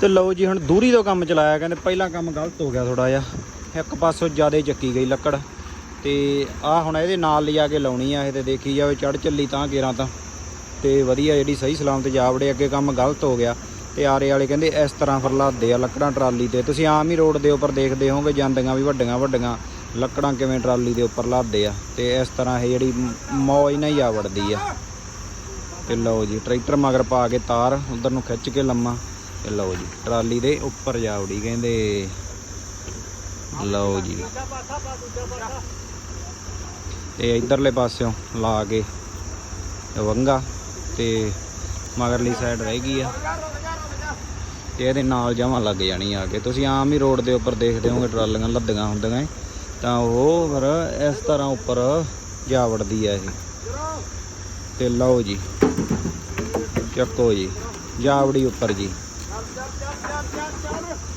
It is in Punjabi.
ਤੇ ਲਓ ਜੀ, ਹੁਣ ਦੂਰੀ ਤੋਂ ਕੰਮ ਚਲਾਇਆ, ਕਹਿੰਦੇ ਪਹਿਲਾਂ ਕੰਮ ਗਲਤ ਹੋ ਗਿਆ ਥੋੜਾ ਜਿਹਾ। ਇੱਕ ਪਾਸੋਂ ਜ਼ਿਆਦਾ ਚੱਕੀ ਗਈ ਲੱਕੜ। ਤੇ ਆ ਹੁਣ ਇਹਦੇ ਨਾਲ ਲਿਜਾ ਕੇ ਲਾਉਣੀ ਆ, ਇਹ ਤੇ ਦੇਖੀ ਜਾਵੇ ਚੜ ਚੱਲੀ ਤਾਂ ਗੇਰਾਂ ਤਾਂ। ਤੇ ਵਧੀਆ ਜਿਹੜੀ ਸਹੀ ਸਲਾਮਤ ਜਾ ਵੜੇ ਅੱਗੇ ਕੰਮ ਗਲਤ ਹੋ ਗਿਆ। ਤੇ ਆਰੇ ਵਾਲੇ ਕਹਿੰਦੇ ਇਸ ਤਰ੍ਹਾਂ ਫਿਰ ਲਾਦੇ ਆ ਲੱਕੜਾਂ ਟਰਾਲੀ ਤੇ। ਤੁਸੀਂ ਆਮ ਹੀ ਰੋਡ ਦੇ ਉੱਪਰ ਦੇਖਦੇ ਹੋਵੋਗੇ, ਜਾਂਦੀਆਂ ਵੀ ਵੱਡੀਆਂ ਵੱਡੀਆਂ ਲੱਕੜਾਂ ਕਿਵੇਂ ਟਰਾਲੀ ਦੇ ਉੱਪਰ ਲਾਦੇ ਆ। ਤੇ ਇਸ ਤਰ੍ਹਾਂ ਇਹ ਜਿਹੜੀ ਮੌਜ ਨਾਲ ਹੀ ਆ ਵੜਦੀ ਆ। ਤੇ ਲਓ ਜੀ, ਟਰੈਕਟਰ ਮਗਰ ਪਾ ਕੇ ਤਾਰ, ਉਧਰ ਨੂੰ ਖਿੱਚ ਕੇ ਲੰਮਾ। ਤੇ ਲਓ ਜੀ ਟਰਾਲੀ ਦੇ ਉੱਪਰ ਜਾ ਵੜੀ ਕਹਿੰਦੇ ਲਓ ਜੀ। ਤੇ ਇਧਰਲੇ ਪਾਸਿਓਂ ਲਾ ਕੇ ਵੰਗਾ ਤੇ ਮਗਰਲੀ ਸਾਈਡ ਰਹਿ ਗਈ ਆ। ਤੇ ਇਹਦੇ ਨਾਲ ਜਮਾਂ ਲੱਗ ਜਾਣੀ ਆ ਕੇ। ਤੁਸੀਂ ਆਮ ਹੀ ਰੋਡ ਦੇ ਉੱਪਰ ਦੇਖਦੇ ਹੋਗੇ ਟਰਾਲੀਆਂ ਲੱਦੀਆਂ ਹੁੰਦੀਆਂ ਏ, ਤਾਂ ਉਹ ਫਿਰ ਇਸ ਤਰ੍ਹਾਂ ਉੱਪਰ ਜਾ ਵੜਦੀ ਆ ਇਹ। ਤੇ ਲਓ ਜੀ ਚੱਕੋ ਜੀ ਜਾਵੜੀ ਉੱਪਰ ਜੀ। Yandı yandı yandı yandı yandı.